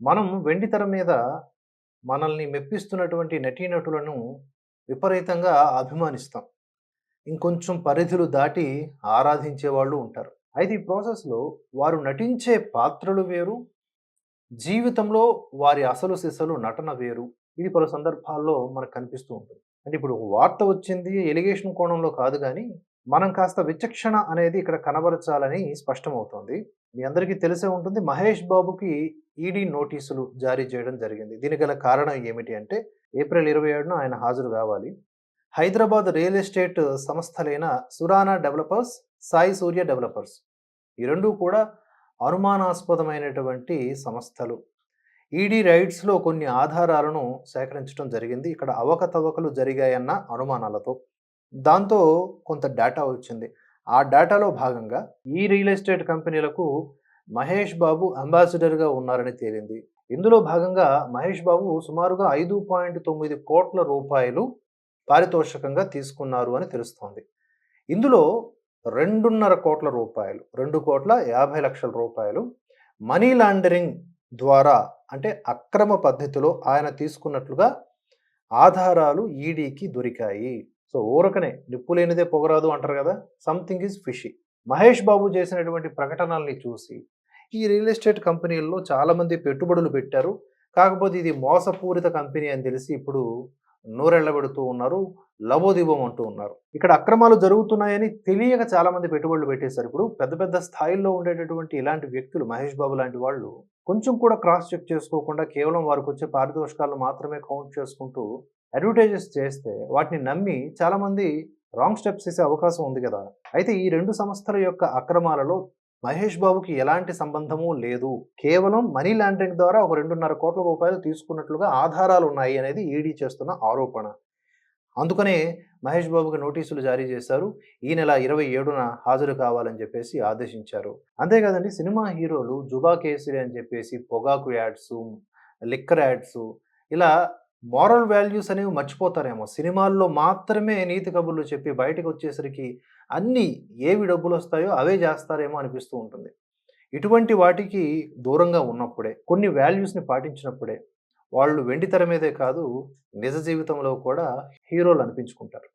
మనం వెండితెర మీద మనల్ని మెప్పిస్తున్నటువంటి నటీనటులను విపరీతంగా అభిమానిస్తాం. ఇంకొంచెం పరిధులు దాటి ఆరాధించే వాళ్ళు ఉంటారు. అయితే ఈ ప్రాసెస్‌లో వారు నటించే పాత్రలు వేరు. జీవితంలో వారి అసలు సిసలు నటన వేరు. ఇది పలు సందర్భాల్లో మనకు కనిపిస్తూ ఉంటుంది. అంటే ఇప్పుడు వార్త వచ్చింది ఎలిగేషన్ కోణంలో కాదు కానీ మనం కాస్త విచక్షణ అనేది ఇక్కడ కనబరచాలని స్పష్టమవుతోంది. మీ అందరికీ తెలిసే ఉంటుంది. మహేష్ బాబుకి ఈడీ నోటీసులు జారీ చేయడం జరిగింది. దీనికి గల కారణం ఏమిటి అంటే ఏప్రిల్ 27న ఆయన హాజరు కావాలి. హైదరాబాద్ రియల్ ఎస్టేట్ సంస్థలైన సురానా డెవలపర్స్, సాయి సూర్య డెవలపర్స్ ఈ రెండూ కూడా అనుమానాస్పదమైనటువంటి సంస్థలు. ఈడీ రైడ్స్‌లో కొన్ని ఆధారాలను సేకరించడం జరిగింది. ఇక్కడ అవకతవకలు జరిగాయన్న అనుమానాలతో. దాంతో కొంత డేటా వచ్చింది. ఆ డేటాలో భాగంగా ఈ రియల్ ఎస్టేట్ కంపెనీలకు మహేష్ బాబు అంబాసిడర్‌గా ఉన్నారని తేలింది. ఇందులో భాగంగా మహేష్ బాబు సుమారుగా 5.9 కోట్ల రూపాయలు పారితోషికంగా తీసుకున్నారు అని తెలుస్తోంది. ఇందులో 2.5 కోట్ల రూపాయలు, 2,50,00,000 రూపాయలు మనీ లాండరింగ్ ద్వారా అంటే అక్రమ పద్ధతిలో ఆయన తీసుకున్నట్లుగా ఆధారాలు ఈడీకి దొరికాయి. సో, ఊరకనే నిప్పు లేనిదే పొగరాదు అంటారు కదా! Something is fishy. Mahesh Babu చేసినటువంటి ప్రకటనల్ని చూసి ఈ రియల్ ఎస్టేట్ కంపెనీల్లో చాలామంది పెట్టుబడులు పెట్టారు. కాకపోతే ఇది మోసపూరిత కంపెనీ అని తెలిసి ఇప్పుడు నోరెళ్ళబెడుతూ ఉన్నారు. లవోదీపం అంటూ ఉన్నారు. ఇక్కడ అక్రమాలు జరుగుతున్నాయని తెలియక చాలామంది పెట్టుబడులు పెట్టేశారు. ఇప్పుడు పెద్ద పెద్ద స్థాయిల్లో ఉండేటటువంటి ఇలాంటి వ్యక్తులు మహేష్ బాబు లాంటి వాళ్ళు కొంచెం కూడా క్రాస్ చెక్ చేసుకోకుండా కేవలం వారికి వచ్చే పారితోషికాలను మాత్రమే కౌంట్ చేసుకుంటూ అడ్వర్టైజెస్ చేస్తే వాటిని నమ్మి చాలామంది రాంగ్ స్టెప్స్ చేసే అవకాశం ఉంది కదా! అయితే ఈ రెండు సంస్థల యొక్క అక్రమాలలో మహేష్ బాబుకి ఎలాంటి సంబంధము లేదు. కేవలం మనీ లాండరింగ్ ద్వారా ఒక 2.5 కోట్ల రూపాయలు తీసుకున్నట్లుగా ఆధారాలు ఉన్నాయి అనేది ఈడీ చేస్తున్న ఆరోపణ. అందుకనే మహేష్ బాబుకి నోటీసులు జారీ చేశారు. ఈ నెల 27న హాజరు కావాలని చెప్పేసి ఆదేశించారు. అంతేకాదండి సినిమా హీరోలు జుబా కేసరి అని చెప్పేసి పొగాకు యాడ్సు, లిక్కర్ యాడ్సు ఇలా మోరల్ వాల్యూస్ అనేవి మర్చిపోతారేమో. సినిమాల్లో మాత్రమే నీతి కబుర్లు చెప్పి బయటకు వచ్చేసరికి అన్నీ ఏవి డబ్బులు వస్తాయో అవే చేస్తారేమో అనిపిస్తూ ఉంటుంది. ఇటువంటి వాటికి దూరంగా ఉన్నప్పుడే, కొన్ని వాల్యూస్‌ని పాటించినప్పుడే వాళ్ళు వెండితెర మీదే కాదు నిజ జీవితంలో కూడా హీరోలు అనిపించుకుంటారు.